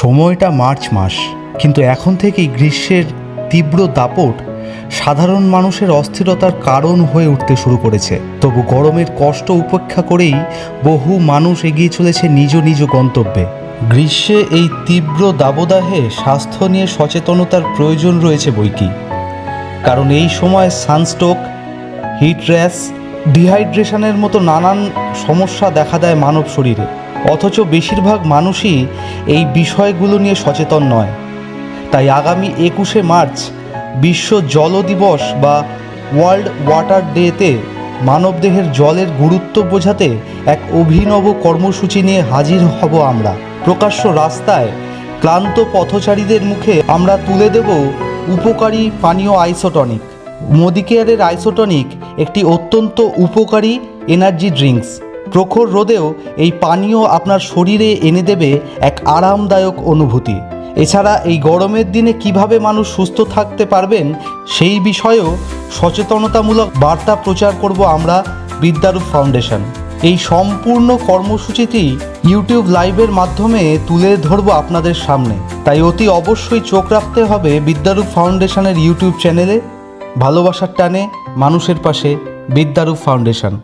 সময়টা মার্চ মাস, কিন্তু এখন থেকেই গ্রীষ্মের তীব্র দাপট সাধারণ মানুষের অস্থিরতার কারণ হয়ে উঠতে শুরু করেছে। তবু গরমের কষ্ট উপেক্ষা করেই বহু মানুষ এগিয়ে চলেছে নিজ নিজ গন্তব্যে। গ্রীষ্মে এই তীব্র দাবদাহে স্বাস্থ্য নিয়ে সচেতনতার প্রয়োজন রয়েছে বইকি কারণ এই সময় সানস্ট্রোক, হিট র্যাশ, ডিহাইড্রেশনের মতো নানান সমস্যা দেখা দেয় মানব শরীরে। অথচ বেশিরভাগ মানুষই এই বিষয়গুলো নিয়ে সচেতন নয়। তাই আগামী একুশে মার্চ বিশ্ব জল দিবস বা ওয়ার্ল্ড ওয়াটার ডেতে মানবদেহের জলের গুরুত্ব বোঝাতে এক অভিনব কর্মসূচি নিয়ে হাজির হব আমরা। প্রকাশ্য রাস্তায় ক্লান্ত পথচারীদের মুখে আমরা তুলে দেব উপকারী পানীয় আইসোটনিক। মোদিকেয়ারের আইসোটনিক একটি অত্যন্ত উপকারী এনার্জি ড্রিঙ্কস প্রখর রোদেও এই পানীয় আপনার শরীরে এনে দেবে এক আরামদায়ক অনুভূতি। এছাড়া এই গরমের দিনে কীভাবে মানুষ সুস্থ থাকতে পারবেন, সেই বিষয়েও সচেতনতামূলক বার্তা প্রচার করব আমরা বিদ্যারূপ ফাউন্ডেশন। এই সম্পূর্ণ কর্মসূচিটি ইউটিউব লাইভের মাধ্যমে তুলে ধরব আপনাদের সামনে। তাই অতি অবশ্যই চোখ রাখতে হবে বিদ্যারূপ ফাউন্ডেশনের ইউটিউব চ্যানেলে। ভালোবাসার টানে মানুষের পাশে বিদ্যারূপ ফাউন্ডেশন।